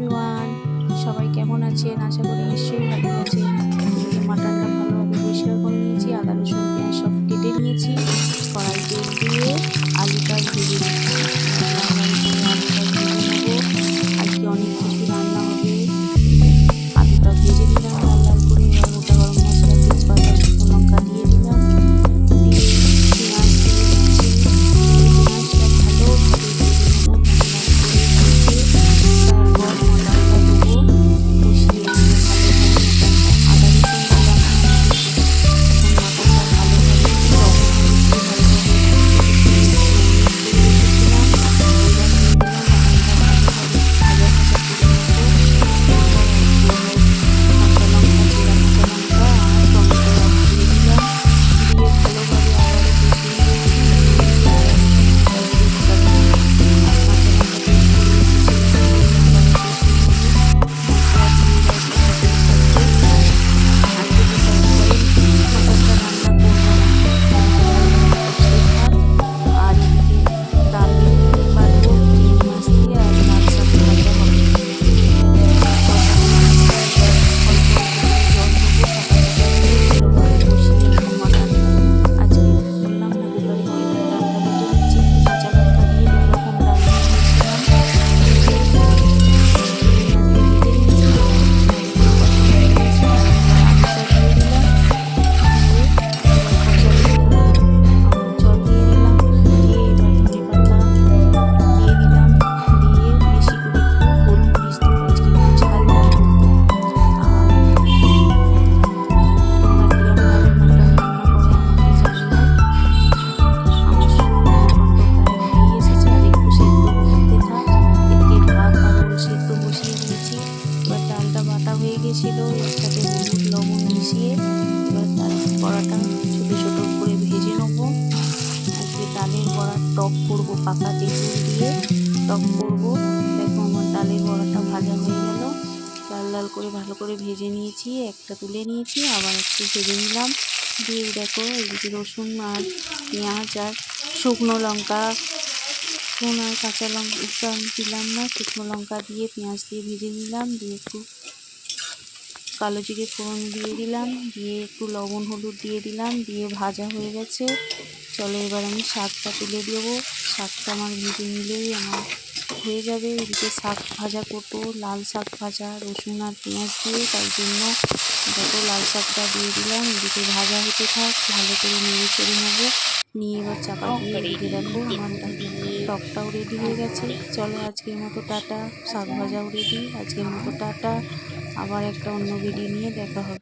Everyone সবাই কেমন আছেন? আশা করি নিশ্চয়ই ভালো আছেন। মাটনটা ভালোভাবে পরিষ্কার করে নিয়েছি, আদা রসুন পেঁয়াজ সব কেটে নিয়েছি। কড়াই তেল দিয়ে আলুটা ভেজে নিচ্ছি। গেছিল এর সাথে হলুদ লবণ মিশিয়ে, এবার তার বড়াটা ছোটো ছোটো করে ভেজে নেব। আজকে ডালের বড়ার টক করব পাকা তেঁতুল দিয়ে। টক করব। দেখো আমার ডালের বড়াটা ভাজা হয়ে গেল। লাল লাল করে ভালো করে ভেজে নিয়েছি, একটা তুলে নিয়েছি, আবার একটু ভেজে নিলাম। দিয়ে দেখো এদিকে রসুন আর পেঁয়াজ আর শুকনো লঙ্কা রসুন আর কাঁচা লঙ্কা দিলাম না, শুকনো লঙ্কা দিয়ে পেঁয়াজ দিয়ে ভেজে নিলাম। দিয়ে একটু কালো জিরে ফোড়ন দিয়ে দিলাম, দিয়ে একটু লবণ হলুদ দিয়ে দিলাম, দিয়ে ভাজা হয়ে গেছে। চলো এবার আমি শাকটা তুলে দেবো। শাকটা আমার ভেজে নিলেই আমার হয়ে যাবে। এদিকে শাক ভাজা করব, লাল শাক ভাজা, রসুন আর পেঁয়াজ দিয়ে। তাই জন্য যত লাল শাকটা দিয়ে দিলাম। এদিকে ভাজা হতে থাক, ভালো করে নেড়ে চেড়ে নেব। নিয়ে এবার চাপা দিয়ে রেডি দেখো আমার টকটাও রেডি হয়ে গেছে। চলো আজকের মতো টাটা। শাক ভাজাও রেডি আজকের মতো টাটা। আবার একটা অন্য ভিডিও নিয়ে দেখা হবে।